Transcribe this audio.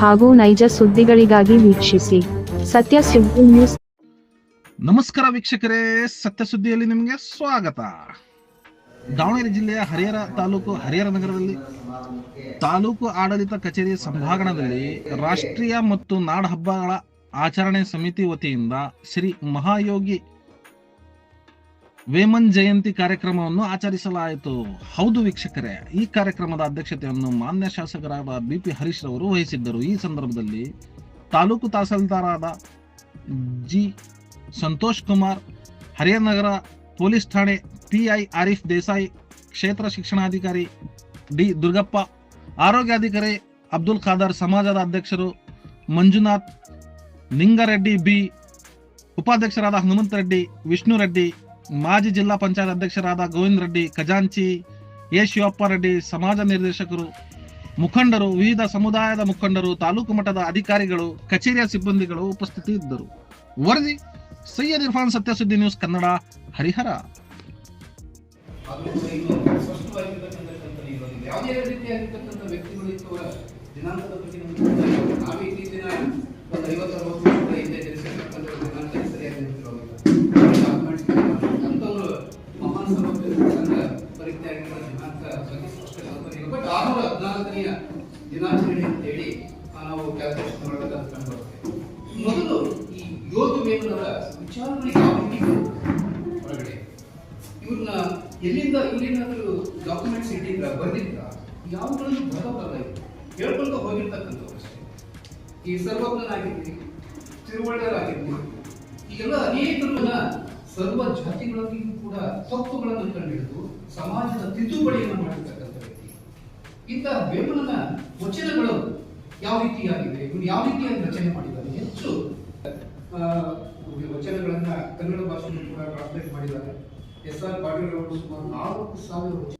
ಹಾಗೂ ನೈಜ ಸುದ್ದಿಗಳಿಗಾಗಿ ವೀಕ್ಷಿಸಿ ಸತ್ಯ ಸುದ್ದಿ ನ್ಯೂಸ್. ನಮಸ್ಕಾರ ವೀಕ್ಷಕರೇ, ಸತ್ಯ ಸುದ್ದಿಯಲ್ಲಿ ನಿಮಗೆ ಸ್ವಾಗತ. ದಾವಣಗೆರೆ ಜಿಲ್ಲೆಯ ಹರಿಹರ ತಾಲೂಕು, ಹರಿಹರ ನಗರದಲ್ಲಿ ತಾಲೂಕು ಆಡಳಿತ ಕಚೇರಿ ಸಭಾಂಗಣದಲ್ಲಿ ರಾಷ್ಟ್ರೀಯ ಮತ್ತು ನಾಡಹಬ್ಬಗಳ ಆಚರಣೆ ಸಮಿತಿ ವತಿಯಿಂದ ಶ್ರೀ ಮಹಾಯೋಗಿ ವೇಮನ್ ಜಯಂತಿ ಕಾರ್ಯಕ್ರಮವನ್ನು ಆಚರಿಸಲಾಯಿತು. ಹೌದು ವೀಕ್ಷಕರೇ, ಈ ಕಾರ್ಯಕ್ರಮದ ಅಧ್ಯಕ್ಷತೆಯನ್ನು ಮಾನ್ಯ ಶಾಸಕರಾದ ಬಿ ಪಿ ಹರೀಶ್ ರವರು ವಹಿಸಿದ್ದರು. ಈ ಸಂದರ್ಭದಲ್ಲಿ ತಾಲೂಕು ತಹಸೀಲ್ದಾರಾದ ಜಿ ಸಂತೋಷ್ ಕುಮಾರ್ ಹರಿಯನಗರ ಪೊಲೀಸ್ ಠಾಣೆ ಪಿಐ ಆರಿಫ್ ದೇಸಾಯಿ, ಕ್ಷೇತ್ರ ಶಿಕ್ಷಣಾಧಿಕಾರಿ ಡಿ ದುರ್ಗಪ್ಪ, ಆರೋಗ್ಯಾಧಿಕಾರಿ ಅಬ್ದುಲ್ ಖಾದರ್, ಸಮಾಜದ ಅಧ್ಯಕ್ಷರು ಮಂಜುನಾಥ್, ನಿಂಗರೆಡ್ಡಿ ಬಿ, ಉಪಾಧ್ಯಕ್ಷರಾದ ಹನುಮಂತ ರೆಡ್ಡಿ ವಿಷ್ಣು ರೆಡ್ಡಿ ಮಾಜಿ ಜಿಲ್ಲಾ ಪಂಚಾಯತ್ ಅಧ್ಯಕ್ಷರಾದ ಗೋವಿಂದ ರೆಡ್ಡಿ, ಖಜಾಂಚಿ ಎ ಶಿವಪ್ಪ ರೆಡ್ಡಿ, ಸಮಾಜ ನಿರ್ದೇಶಕರು, ಮುಖಂಡರು, ವಿವಿಧ ಸಮುದಾಯದ ಮುಖಂಡರು, ತಾಲೂಕು ಮಟ್ಟದ ಅಧಿಕಾರಿಗಳು, ಕಚೇರಿಯ ಸಿಬ್ಬಂದಿಗಳು ಉಪಸ್ಥಿತಿ ಇದ್ದರು ವರದಿ, ಸೈಯದ್ ಇರ್ಫಾನ್ ಸತ್ಯಸುದ್ದಿ ನ್ಯೂಸ್ ಕನ್ನಡ, ಹರಿಹರ. ಯಾವುದೇ ರೀತಿಯಾಗಿರ್ತಕ್ಕಂಥ ವ್ಯಕ್ತಿಗಳು ಇತ್ತೀಚಿನ ಒಂದು ಹದಿನಾಲ್ಕನೆಯ ದಿನಾಚರಣೆ ಅಂತ ಹೇಳಿ ನಾವು ಕ್ಯಾಲ್ಕುಲೇಷನ್ ಮಾಡಬೇಕಂತ ಕಂಡು ಬರ್ತೇವೆ ಮೊದಲು ಈ ಯೋಧ ವೇಮನರ ವಿಚಾರಣೆ ಯಾವ ರೀತಿ ಹೊರಗಡೆ, ಇವ್ರನ್ನ ಎಲ್ಲಿಂದ, ಇಲ್ಲೇನಾದ್ರೂ ಡಾಕ್ಯುಮೆಂಟ್ಸ್ ಇಟ್ಟಿದ್ರ ಬರ್ದಿದ್ರ ಯಾವುಗಳನ್ನು ಬರೋದಲ್ಲ ಇದು ಹೇಳ್ಕೊಂಡು ಹೋಗಿರ್ತಕ್ಕಂಥವ್ರು ಅಷ್ಟೇ. ಈ ಸರ್ವಜ್ಞನಾಗಿರ್ಲಿ, ತಿರುವಳ್ಳರಾಗಿರ್ಲಿ ಈಗೆಲ್ಲ ಅನೇಕರನ್ನ ಸರ್ವ ಜಾತಿಗಳಲ್ಲಿಯೂ ಕೂಡ ತಪ್ಪುಗಳನ್ನು ಕಂಡುಹಿಡಿದು ಸಮಾಜದ ತಿದ್ದುಪಡಿಯನ್ನು ವ್ಯಕ್ತಿ ಇಂತಹ ವೇಮನನ ವಚನಗಳು ಯಾವ ರೀತಿಯಾಗಿದೆ ಇವನು ಯಾವ ರೀತಿಯಾಗಿ ರಚನೆ ಮಾಡಿದ್ದಾರೆ? ಹೆಚ್ಚು ವಚನಗಳನ್ನ ಕನ್ನಡ ಭಾಷೆಯಲ್ಲಿ ಕೂಡ ಟ್ರಾನ್ಸ್ಲೇಟ್ ಮಾಡಿದ್ದಾರೆ. ಎಸ್ ಆರ್ ಪಾಟೀಲ್ ಅವರು ಸುಮಾರು ನಾಲ್ಕು ಸಾವಿರ ವಚನ